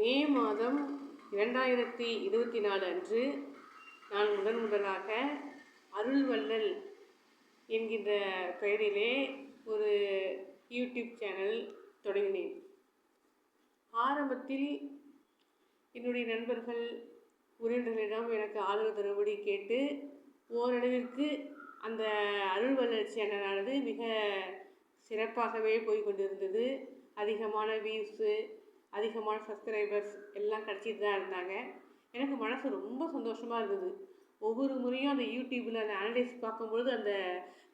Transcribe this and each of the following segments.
மே மாதம் இரண்டாயிரத்தி இருபத்தி நாலு அன்று நான் முதன் முதலாக அருள்வள்ளல் என்கின்ற பெயரிலே ஒரு யூடியூப் சேனல் தொடங்கினேன். ஆரம்பத்தில் என்னுடைய நண்பர்கள் உறவினர்களிடம் எனக்கு ஆதரவு தரும்படி கேட்டு ஓரளவிற்கு அந்த அருள்வள்ளல் சேனலானது மிக சிறப்பாகவே போய் கொண்டிருந்தது. அதிகமான வியூஸு அதிகமான சப்ஸ்கிரைபர்ஸ் எல்லாம் கிடச்சிட்டு தான் இருந்தாங்க. எனக்கு மனசு ரொம்ப சந்தோஷமாக இருந்தது. ஒவ்வொரு முறையும் அந்த யூடியூப்பில் அந்த அனலைஸ் பார்க்கும்பொழுது அந்த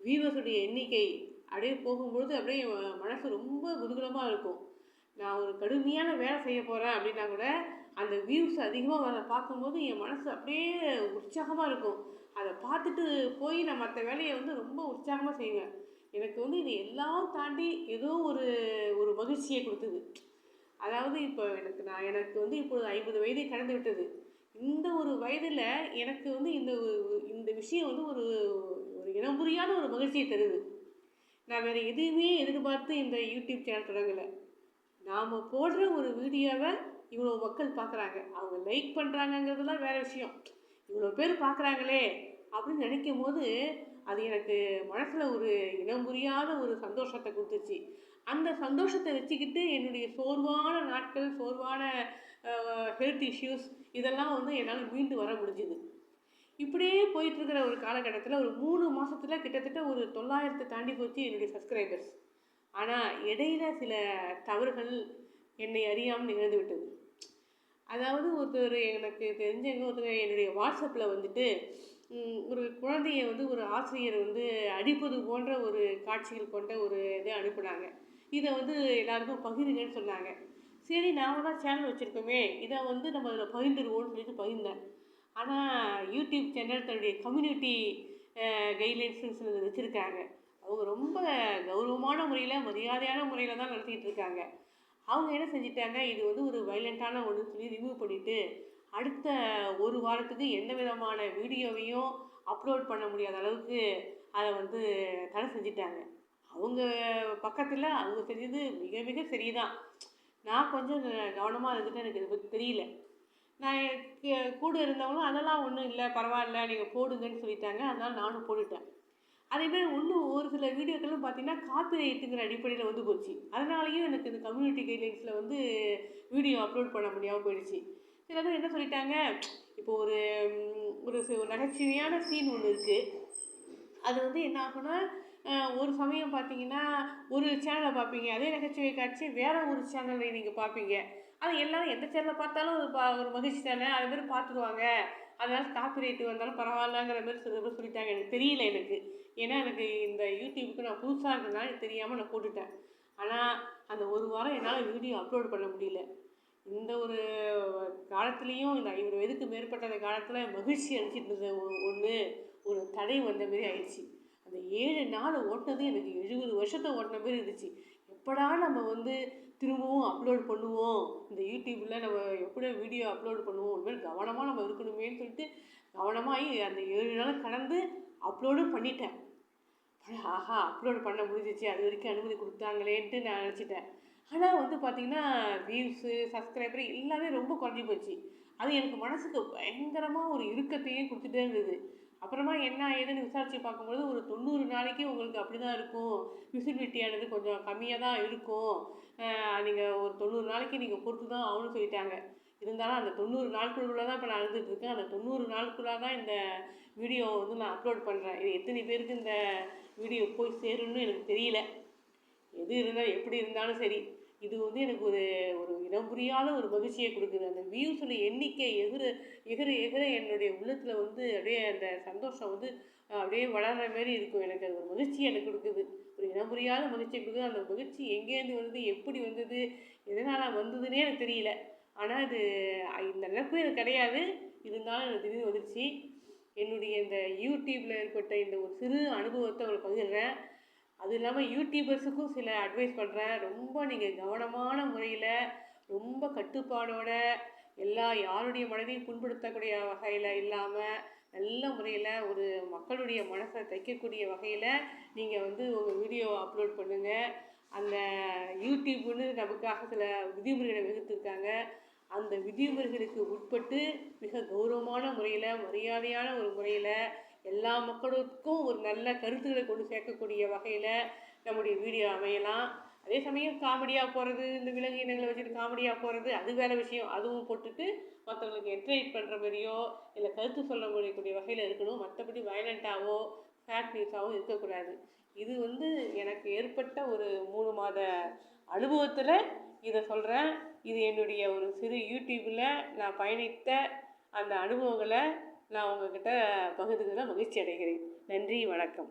வியூவர்ஸுடைய எண்ணிக்கை அப்படியே போகும்பொழுது அப்படியே என் மனசு ரொம்ப குதூகலமாக இருக்கும். நான் ஒரு கடுமையான வேலை செய்ய போகிறேன் அப்படின்னா கூட அந்த வியூஸ் அதிகமாக வர பார்க்கும்போது என் மனசு அப்படியே உற்சாகமாக இருக்கும். அதை பார்த்துட்டு போய் நான் மற்ற வேலையை வந்து ரொம்ப உற்சாகமாக செய்வேன். எனக்கு வந்து இது எல்லாம் தாண்டி ஏதோ ஒரு ஒரு மகிழ்ச்சியை கொடுத்தது. அதாவது இப்போ எனக்கு நான் எனக்கு வந்து இப்பொழுது ஐம்பது வயதை கடந்து விட்டது. இந்த ஒரு வயதில் எனக்கு வந்து இந்த இந்த விஷயம் வந்து ஒரு ஒரு இனம் புரியாத ஒரு மகிழ்ச்சியை தருது. நான் வேறு எதுவுமே எதிர்பார்த்து இந்த யூடியூப் சேனல் தொடங்கலை. நாம் போடுற ஒரு வீடியோவை இவ்வளோ மக்கள் பார்க்குறாங்க அவங்க லைக் பண்ணுறாங்கங்கிறதுலாம் வேறு விஷயம். இவ்வளோ பேர் பார்க்குறாங்களே அப்படின்னு நினைக்கும் போது அது எனக்கு மனசில் ஒரு இனம் புரியாத ஒரு சந்தோஷத்தை கொடுத்துச்சு. அந்த சந்தோஷத்தை வச்சுக்கிட்டு என்னுடைய சோர்வான நாட்கள் சோர்வான ஹெல்த் இஷ்யூஸ் இதெல்லாம் வந்து என்னால் மீண்டு வர முடிஞ்சுது. இப்படியே போயிட்டுருக்கிற ஒரு காலகட்டத்தில் ஒரு மூணு மாதத்தில் கிட்டத்தட்ட ஒரு தொள்ளாயிரத்தை தாண்டி போச்சு என்னுடைய சப்ஸ்கிரைபர்ஸ் ஆனால் இடையில சில தவறுகள் என்னை அறியாமல் நிகழ்ந்து விட்டது. அதாவது ஒருத்தர் எனக்கு தெரிஞ்சவங்க ஒருத்தர் என்னுடைய வாட்ஸ்அப்பில் வந்துட்டு ஒரு குழந்தைய வந்து ஒரு ஆசிரியர் வந்து அடிப்பது போன்ற ஒரு காட்சிகள் கொண்ட ஒரு இதை அனுப்புனாங்க. இதை வந்து எல்லாருக்கும் பகிருங்கன்னு சொன்னாங்க. சரி நாம தான் சேனல் வச்சுருக்கோமே. இதை வந்து நம்ம அதில் பகிர்ந்துருவோம்னு சொல்லிட்டு பகிர்ந்தேன். ஆனால் யூடியூப் சேனல் தன்னுடைய கம்யூனிட்டி கைட்லைன்ஸ்னு வச்சுருக்காங்க. அவங்க ரொம்ப கௌரவமான முறையில் மரியாதையான முறையில் தான் நடத்திக்கிட்டு இருக்காங்க. அவங்க என்ன செஞ்சிட்டாங்க? இது வந்து ஒரு வைலண்ட்டான ஒன்று சொல்லி ரிமூவ் பண்ணிவிட்டு அடுத்த ஒரு வாரத்துக்கு எந்த விதமான வீடியோவையும் அப்லோட் பண்ண முடியாத அளவுக்கு அதை வந்து தடை செஞ்சிட்டாங்க. அவங்க பக்கத்தில் அவங்க செஞ்சது மிக மிக சரிதான். நான் கொஞ்சம் கவனமாக இருந்துட்டு எனக்கு இதை பற்றி தெரியல. நான் கே- கூட இருந்தவங்களும் அதெல்லாம் ஒன்றும் இல்லை பரவாயில்ல நீங்கள் போடுங்கன்னு சொல்லிட்டாங்க. அதனால் நானும் போட்டுட்டேன். அதேமாதிரி இன்னும் ஒரு சில வீடியோக்களும் பார்த்தீங்கன்னா காப்பி ரைட்டுங்கிற அடிப்படையில் வந்து போச்சு. அதனாலேயும் எனக்கு இந்த கம்யூனிட்டி கைட்லைன்ஸில் வந்து வீடியோ அப்லோட் பண்ண முடியாமல் போயிடுச்சு. சில பேர் என்ன சொல்லிட்டாங்க இப்போ ஒரு ஒரு நகைச்சுவையான சீன் ஒன்று இருக்குது அது வந்து என்ன ஆகும்னா ஒரு சமயம் பார்த்தீங்கன்னா ஒரு சேனலை பார்ப்பீங்க அதே நகைச்சுவை காட்சி வேற ஒரு சேனலை நீங்கள் பார்ப்பீங்க அது எல்லோரும் எந்த சேனலை பார்த்தாலும் ஒரு பா- ஒரு மகிழ்ச்சி தானே? அது மாதிரி பார்த்துருவாங்க. அதனால் காப்பி ரேட்டு வந்தாலும் பரவாயில்லங்கிற மாதிரி சில பேர் சொல்லிட்டாங்க. எனக்கு தெரியல எனக்கு. ஏன்னா எனக்கு இந்த யூடியூபுக்கு நான் புதுசாக இருந்ததுனால எனக்கு தெரியாமல் நான் போட்டுட்டேன். ஆனால் அந்த ஒரு வாரம் என்னால் வீடியோ அப்லோட் பண்ண முடியல. இந்த ஒரு காலத்துலேயும் இந்த ஐம்பது வயதுக்கு மேற்பட்ட அந்த காலத்தில் மகிழ்ச்சி அளிச்சிட்டு இருந்த ஒன்று ஒரு தடை வந்த மாரி ஆயிடுச்சு. அந்த ஏழு நாள் ஓட்டினது எனக்கு எழுபது வருஷத்தை ஓட்டின மாதிரி இருந்துச்சு. எப்படா நம்ம வந்து திரும்பவும் அப்லோட் பண்ணுவோம்? இந்த யூடியூப்பில் நம்ம எப்படி வீடியோ அப்லோட் பண்ணுவோம்? இனிமேல் கவனமாக நம்ம இருக்கணுமேன்னு சொல்லிட்டு கவனமாக அந்த ஏழு நாள் கடந்து அப்லோடும் பண்ணிட்டேன். ஆஹா அப்லோட் பண்ண முடிஞ்சிச்சு. அது வரைக்கும் அனுமதி கொடுத்தாங்களேன்ட்டு நான் நினச்சிட்டேன். ஆனால் வந்து பார்த்திங்கன்னா வியூஸு சப்ஸ்கிரைபர் எல்லாமே ரொம்ப குறைஞ்சி போச்சு. அது எனக்கு மனசுக்கு பயங்கரமாக ஒரு இறுக்கத்தையே கொடுத்துட்டே இருந்தது. அப்புறமா என்ன ஏதுன்னு விசாரித்து பார்க்கும்போது ஒரு தொண்ணூறு நாளைக்கு உங்களுக்கு அப்படி தான் இருக்கும் விசிபிலிட்டியானது கொஞ்சம் கம்மியாக தான் இருக்கும் நீங்கள் ஒரு தொண்ணூறு நாளைக்கு நீங்கள் பொறுத்து தான் ஆகணும்னு சொல்லிட்டாங்க. இருந்தாலும் அந்த தொண்ணூறு நாட்களுக்குள்ளே தான் இப்போ நான் இருந்துட்டு இருக்கேன். அந்த தொண்ணூறு நாட்குள்ளாக தான் இந்த வீடியோ வந்து நான் அப்லோட் பண்ணுறேன் இது எத்தனை பேருக்கு இந்த வீடியோ போய் சேரும்னு எனக்கு தெரியல. எது இருந்தாலும் எப்படி இருந்தாலும் சரி. இது வந்து எனக்கு ஒரு ஒரு இனம் புரியாத ஒரு மகிழ்ச்சியை கொடுக்குது. அந்த வியூஸோட எண்ணிக்கை எகிற எகிற எகிற என்னுடைய உள்ளத்தில் வந்து அப்படியே அந்த சந்தோஷம் வந்து அப்படியே வளர்கிற மாதிரி இருக்கும். எனக்கு அது ஒரு மகிழ்ச்சி எனக்கு கொடுக்குது. ஒரு இனம் புரியாத மகிழ்ச்சி கொடுக்குது. அந்த மகிழ்ச்சி எங்கேருந்து வந்தது எப்படி வந்தது? எதனால் வந்ததுன்னே எனக்கு தெரியல. ஆனால் அது இந்த அளவுக்கு எனக்கு கிடையாது. இருந்தாலும் எனக்கு திடீர்னு வந்துடுச்சு என்னுடைய இந்த யூடியூப்பில் ஏற்பட்ட இந்த ஒரு சிறு அனுபவத்தை உங்களுக்கு பகிர்றேன். அது இல்லாமல் யூடியூபர்ஸுக்கும் சில அட்வைஸ் பண்ணுறேன் ரொம்ப நீங்கள் கவனமான முறையில் ரொம்ப கட்டுப்பாடோட எல்லா யாருடைய மனதையும் புண்படுத்தக்கூடிய வகையில் இல்லாமல் நல்ல முறையில் ஒரு மக்களுடைய மனசை தைக்கக்கூடிய வகையில் நீங்கள் வந்து உங்கள் வீடியோ அப்லோட் பண்ணுங்கள் அந்த யூடியூப்னு நமக்காக சில விதிமுறைகளை வகுத்துருக்காங்க. அந்த விதிமுறைகளுக்கு உட்பட்டு மிக கௌரவமான முறையில் மரியாதையான ஒரு முறையில் எல்லா மக்களுக்கும் ஒரு நல்ல கருத்துக்களை கொண்டு சேர்க்கக்கூடிய வகையில் நம்முடைய வீடியோ அமையலாம். அதே சமயம் காமெடியாக போகிறது இந்த விலங்கு இனங்களை வச்சுட்டு காமெடியாக போகிறது அது வேறு விஷயம். அதுவும் போட்டுட்டு மற்றவங்களுக்கு என்கரேஜ் பண்ணுற மாதிரியோ இல்லை கருத்து சொல்ல முடியக்கூடிய வகையில் இருக்கணும். மற்றபடி வயலண்ட்டாகவோ ஃபேக் நியூஸாகவும் இருக்கக்கூடாது. இது வந்து எனக்கு ஏற்பட்ட ஒரு மூணு மாத அனுபவத்தில் இதை சொல்கிறேன் இது என்னுடைய ஒரு சிறு யூடியூப்பில் நான் பயணித்த அந்த அனுபவங்களை நான் உங்ககிட்ட பகுதிகளில் மகிழ்ச்சி அடைகிறேன். நன்றி வணக்கம்.